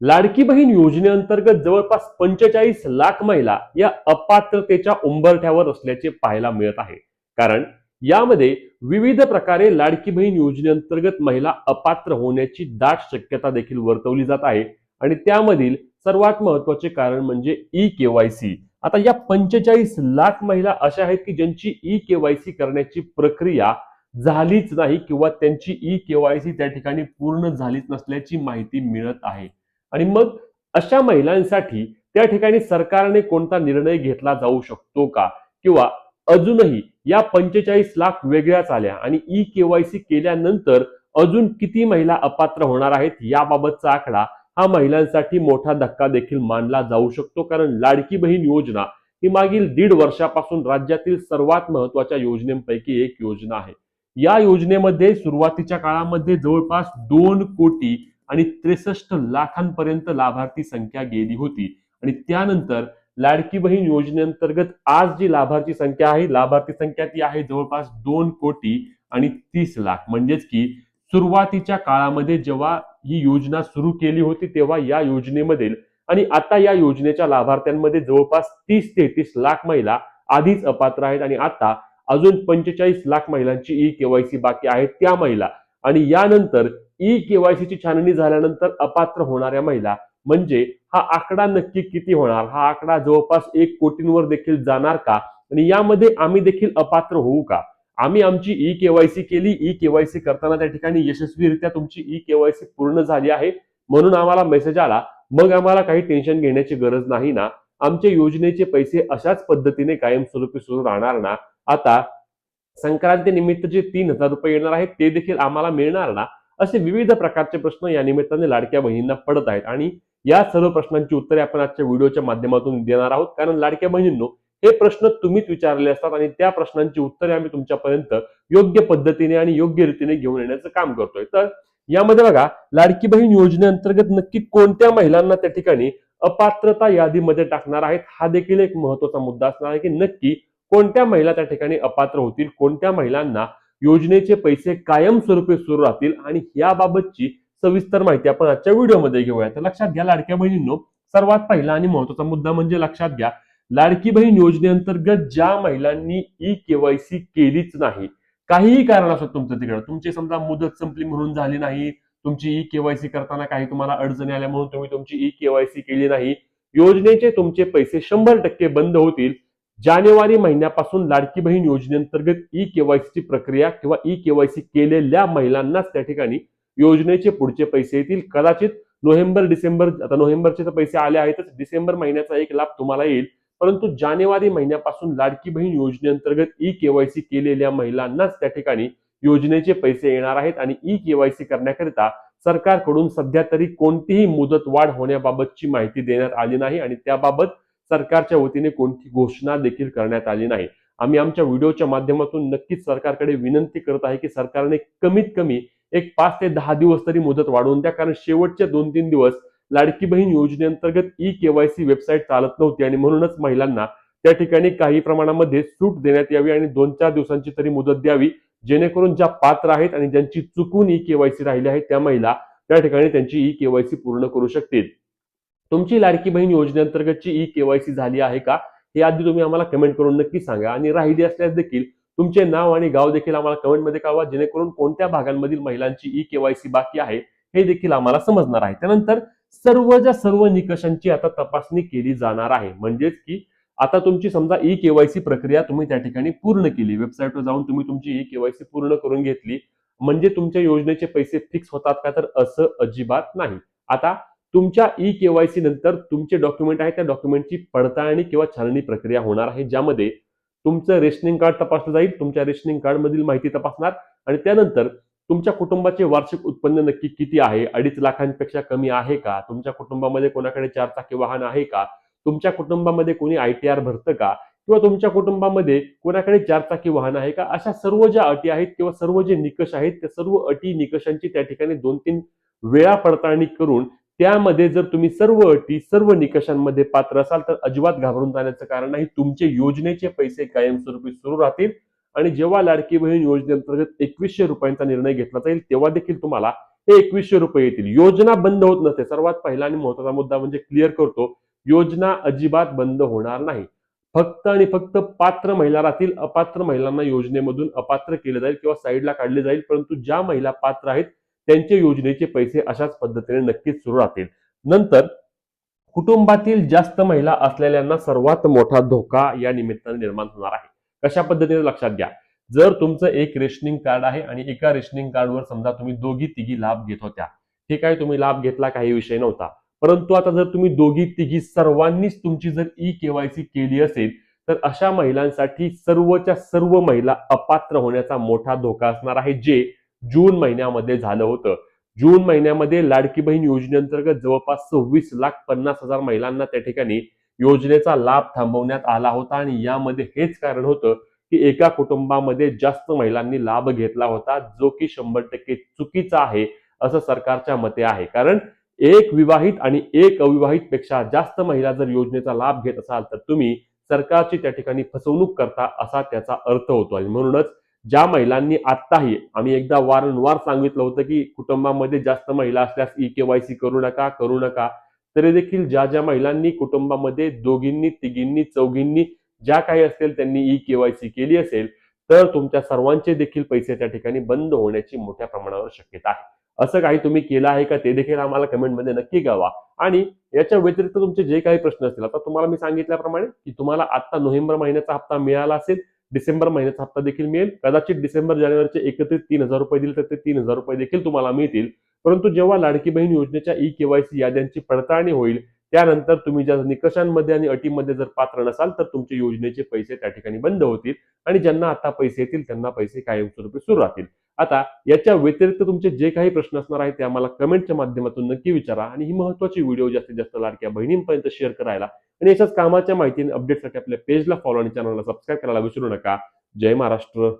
लाडकी बहीण योजनेअंतर्गत जवळपास पंचेचाळीस लाख महिला या अपात्रतेच्या उंबरठ्यावर असल्याचे पाहायला मिळत आहे. कारण यामध्ये विविध प्रकारे लाडकी बहीण योजनेअंतर्गत महिला अपात्र होण्याची दाट शक्यता देखील वर्तवली जात आहे आणि त्यामधील सर्वात महत्त्वाचे कारण म्हणजे ई केवायसी आता या पंचेचाळीस लाख महिला अशा आहेत की ज्यांची ई केवायसी करण्याची प्रक्रिया झालीच नाही किंवा त्यांची ई केवायसी त्या ठिकाणी पूर्ण झालीच नसल्याची माहिती मिळत आहे. आणि मग अशा महिलांसाठी त्या ठिकाणी सरकारने कोणता निर्णय घेतला जाऊ शकतो का? किंवा अजूनही या पंचेचाळीस लाख वेगळ्याच आल्या आणि ई केवायसी केल्यानंतर अजून किती महिला अपात्र होणार आहेत याबाबतचा आकडा हा महिलांसाठी मोठा धक्का देखील मानला जाऊ शकतो. कारण लाडकी बहीण योजना ही मागील दीड वर्षापासून राज्यातील सर्वात महत्त्वाच्या योजनेपैकी एक योजना आहे. या योजनेमध्ये सुरुवातीच्या काळामध्ये जवळपास दोन कोटी आणि त्रेसष्ट लाखांपर्यंत लाभार्थी संख्या गेली होती. आणि त्यानंतर लाडकी बहीण योजनेअंतर्गत आज जी लाभार्थी संख्या आहे लाभार्थी संख्या ती आहे जवळपास दोन कोटी आणि तीस लाख. म्हणजेच की सुरुवातीच्या काळामध्ये जेव्हा ही योजना सुरू केली होती तेव्हा या योजनेमधील आणि आता या योजनेच्या लाभार्थ्यांमध्ये जवळपास तीस तेहतीस लाख महिला आधीच अपात्र आहेत. आणि आता अजून पंचेचाळीस लाख महिलांची ई केवायसी बाकी आहे. त्या महिला आणि यानंतर ई केवायसीची छाननी झाल्यानंतर अपात्र होणाऱ्या महिला म्हणजे हा आकडा नक्की किती होणार? हा आकडा जवळपास एक कोटींवर देखील जाणार का? आणि यामध्ये आम्ही देखील अपात्र होऊ का? आम्ही आमची ई केवायसी केली ई केवायसी करताना त्या ठिकाणी यशस्वीरित्या तुमची ई केवायसी पूर्ण झाली आहे. म्हणून आम्हाला मेसेज आला मग आम्हाला काही टेन्शन घेण्याची गरज नाही ना? आमच्या योजनेचे पैसे अशाच पद्धतीने कायमस्वरूपी सुरू राहणार ना? आता संक्रांती निमित्त जे तीन हजार रुपये येणार आहेत ते देखील आम्हाला मिळणार ना? असे विविध प्रकारचे प्रश्न या निमित्ताने लाडक्या बहिणींना पडत आहेत. आणि या सर्व प्रश्नांची उत्तरे आपण आजच्या व्हिडिओच्या माध्यमातून देणार आहोत. कारण लाडक्या बहिणींनो हे प्रश्न तुम्हीच विचारले असतात आणि त्या प्रश्नांची उत्तरे आम्ही तुमच्यापर्यंत योग्य पद्धतीने आणि योग्य रीतीने घेऊन येण्याचं काम करतोय. तर यामध्ये बघा लाडकी बहीण योजनेअंतर्गत नक्की कोणत्या महिलांना त्या ठिकाणी अपात्रता यादीमध्ये टाकणार आहेत हा देखील एक महत्त्वाचा मुद्दा असणार आहे की नक्की कोणत्या महिला त्या ठिकाणी अपात्र होतील कोणत्या महिलांना योजनेचे पैसे कायमस्वरूपी सुरू राहतील आणि याबाबतची सविस्तर माहिती आपण आजच्या व्हिडिओमध्ये घेऊया. तर लक्षात घ्या लाडक्या बहिणींनो सर्वात पहिला आणि महत्त्वाचा मुद्दा म्हणजे लक्षात घ्या लाडकी बहीण योजनेअंतर्गत ज्या महिलांनी ई केवायसी केलीच नाही काहीही कारण असत तुमचं तिकडं तुमची समजा मुदत संपली म्हणून झाली नाही तुमची ई केवायसी करताना काही तुम्हाला अडचणी आल्या म्हणून तुम्ही तुमची ई केवायसी केली नाही योजनेचे तुमचे पैसे शंभर टक्के बंद होतील जानेवारी महिन्यापासून लाडकी बहीण योजनेअंतर्गत ई केवायसीची प्रक्रिया किंवा ई केवायसी केलेल्या महिलांनाच त्या ठिकाणी योजनेचे पुढचे पैसे येतील. कदाचित नोव्हेंबर डिसेंबर आता नोव्हेंबरचे तर पैसे आले आहेतच. डिसेंबर महिन्याचा एक लाभ तुम्हाला येईल. परंतु जानेवारी महिन्यापासून लाडकी बहीण योजनेअंतर्गत ई केवायसी केलेल्या महिलांनाच त्या ठिकाणी योजनेचे पैसे येणार आहेत आणि ई केवायसी करण्याकरिता सरकारकडून सध्या तरी कोणतीही मुदत वाढ होण्याबाबतची माहिती देण्यात आली नाही आणि त्याबाबत सरकारच्या वतीने कोणती घोषणा देखील करण्यात आली नाही. आम्ही आमच्या व्हिडिओच्या माध्यमातून नक्कीच सरकारकडे विनंती करत आहे की सरकारने कमीत कमी एक पाच ते दहा दिवस तरी मुदत वाढवून द्या. कारण शेवटचे दोन तीन दिवस लाडकी बहीण योजनेअंतर्गत ई केवायसी वेबसाईट चालत नव्हती आणि म्हणूनच महिलांना त्या ठिकाणी काही प्रमाणामध्ये सूट देण्यात यावी आणि दोन चार दिवसांची तरी मुदत द्यावी. जेणेकरून ज्या पात्र आहेत आणि ज्यांची चुकून ई केवायसी राहिली आहे त्या महिला त्या ठिकाणी त्यांची ई केवायसी पूर्ण करू शकतील. तुमची लाडकी बहीण योजनेअंतर्गतची ई केवायसी झाली आहे का? हे आधी तुम्ही आम्हाला कमेंट करून नक्की सांगा. आणि राहिली असल्यास देखील तुमचे नाव आणि गाव देखील आम्हाला कमेंटमध्ये कळवा जेणेकरून कोणत्या भागांमधील महिलांची ई केवायसी बाकी आहे हे देखील आम्हाला समजणार आहे. त्यानंतर सर्वच्या सर्व निकषांची आता तपासणी केली जाणार आहे. म्हणजेच की आता तुमची समजा ई केवायसी प्रक्रिया तुम्ही त्या ठिकाणी पूर्ण केली. वेबसाईटवर जाऊन तुम्ही तुमची ई केवायसी पूर्ण करून घेतली. म्हणजे तुमच्या योजनेचे पैसे फिक्स होतात का तर असं अजिबात नाही. आता तुमच्या ई केवायसी नंतर तुमचे डॉक्युमेंट आहे त्या डॉक्युमेंटची पडताळणी किंवा छाननी प्रक्रिया होणार आहे ज्यामध्ये तुमचं रेशनिंग कार्ड तपासलं जाईल तुमच्या रेशनिंग कार्ड मधील माहिती तपासणार आणि त्यानंतर तुमच्या कुटुंबाचे वार्षिक उत्पन्न नक्की किती आहे अडीच लाखांपेक्षा कमी आहे का तुमच्या कुटुंबामध्ये कोणाकडे चार चाकी वाहन आहे का तुमच्या कुटुंबामध्ये कोणी आय टी आर भरतं का किंवा तुमच्या कुटुंबामध्ये कोणाकडे चार चाकी वाहन आहे का अशा सर्व ज्या अटी आहेत किंवा सर्व जे निकष आहेत त्या सर्व अटी निकषांची त्या ठिकाणी दोन तीन वेळा पडताळणी करून त्यामध्ये जर तुम्ही सर्व अटी सर्व निकषांमध्ये पात्र असाल तर अजिबात घाबरून जाण्याचं कारण नाही. तुमचे योजनेचे पैसे कायमस्वरूपी सुरू राहतील आणि जेव्हा लाडकी बहीण योजनेअंतर्गत एकवीसशे रुपयांचा निर्णय घेतला जाईल तेव्हा देखील तुम्हाला हे एकवीसशे रुपये येतील. योजना बंद होत नसते. सर्वात पहिला आणि महत्त्वाचा मुद्दा म्हणजे क्लिअर करतो योजना अजिबात बंद होणार नाही. फक्त आणि फक्त पात्र महिला राहतील. अपात्र महिलांना योजनेमधून अपात्र केलं जाईल किंवा साईडला काढले जाईल परंतु ज्या महिला पात्र आहेत त्यांचे योजनेचे पैसे अशाच पद्धतीने नक्कीच सुरू राहतील. नंतर कुटुंबातील जास्त महिला असलेल्यांना सर्वात मोठा धोका या निमित्ताने निर्माण होणार आहे. कशा पद्धतीने लक्षात घ्या. जर तुमचं एक रेशनिंग कार्ड आहे आणि एका रेशनिंग कार्डवर समजा तुम्ही दोघी तिघी लाभ घेत होत्या. ठीक आहे तुम्ही लाभ घेतला काही विषय नव्हता. परंतु आता जर तुम्ही दोघी तिघी सर्वांनीच तुमची जर ई केवायसी केली असेल तर अशा महिलांसाठी सर्वच्या सर्व महिला अपात्र होण्याचा मोठा धोका असणार आहे जे जून महिन्यामध्ये झालं होतं. जून महिन्यामध्ये लाडकी बहीण योजनेअंतर्गत जवळपास सव्वीस लाख पन्नास हजार महिलांना त्या ठिकाणी योजनेचा लाभ थांबवण्यात आला होता आणि यामध्ये हेच कारण होतं की एका कुटुंबामध्ये जास्त महिलांनी लाभ घेतला होता जो की शंभर टक्के चुकीचा आहे असं सरकारच्या मते आहे. कारण एक विवाहित आणि एक अविवाहित पेक्षा जास्त महिला जर योजनेचा लाभ घेत असाल तर तुम्ही सरकारची त्या ठिकाणी फसवणूक करता असा त्याचा अर्थ होतो. आणि म्हणूनच ज्या महिलांनी आत्ताही आम्ही एकदा वारंवार सांगितलं होतं की कुटुंबामध्ये जास्त महिला असल्यास ई केवायसी करू नका करू नका. तरी देखील ज्या ज्या महिलांनी कुटुंबामध्ये दोघींनी तिघींनी चौघींनी ज्या काही असेल त्यांनी ई केवायसी केली असेल तर तुमच्या सर्वांचे देखील पैसे त्या ठिकाणी बंद होण्याची मोठ्या प्रमाणावर शक्यता आहे. असं काही तुम्ही केलं आहे का ते देखील आम्हाला कमेंटमध्ये नक्की कळवा. आणि याच्या व्यतिरिक्त तुमचे जे काही प्रश्न असतील आता तुम्हाला मी सांगितल्याप्रमाणे की तुम्हाला आता नोव्हेंबर महिन्याचा हप्ता मिळाला असेल डिसेंबर महिन्याचा हप्ता देखील मिळेल. कदाचित डिसेंबर जानेवारीचे एकत्रित तीन हजार रुपये दिले तर ते तीन हजार रुपये देखील तुम्हाला मिळतील. परंतु जेव्हा लाडकी बहीण योजनेच्या ई केवायसी याद्यांची पडताळणी होईल त्यानंतर तुम्ही ज्या निकषांमध्ये आणि अटीमध्ये जर पात्र नसाल तर तुमचे योजनेचे पैसे त्या ठिकाणी बंद होतील आणि ज्यांना आता पैसे येतील त्यांना पैसे कायमस्वरूपी सुरू राहतील. आता याच्या व्यतिरिक्त तुमचे जे काही प्रश्न असणार आहेत ते आम्हाला कमेंटच्या माध्यमातून नक्की विचारा आणि ही महत्वाची व्हिडिओ जास्तीत जास्त लाडक्या बहिणींपर्यंत शेअर करायला आणि याच्याच कामाच्या माहिती अपडेटसाठी आपल्या पेजला फॉलो आणि चॅनलला सबस्क्राईब करायला विसरू नका. जय महाराष्ट्र.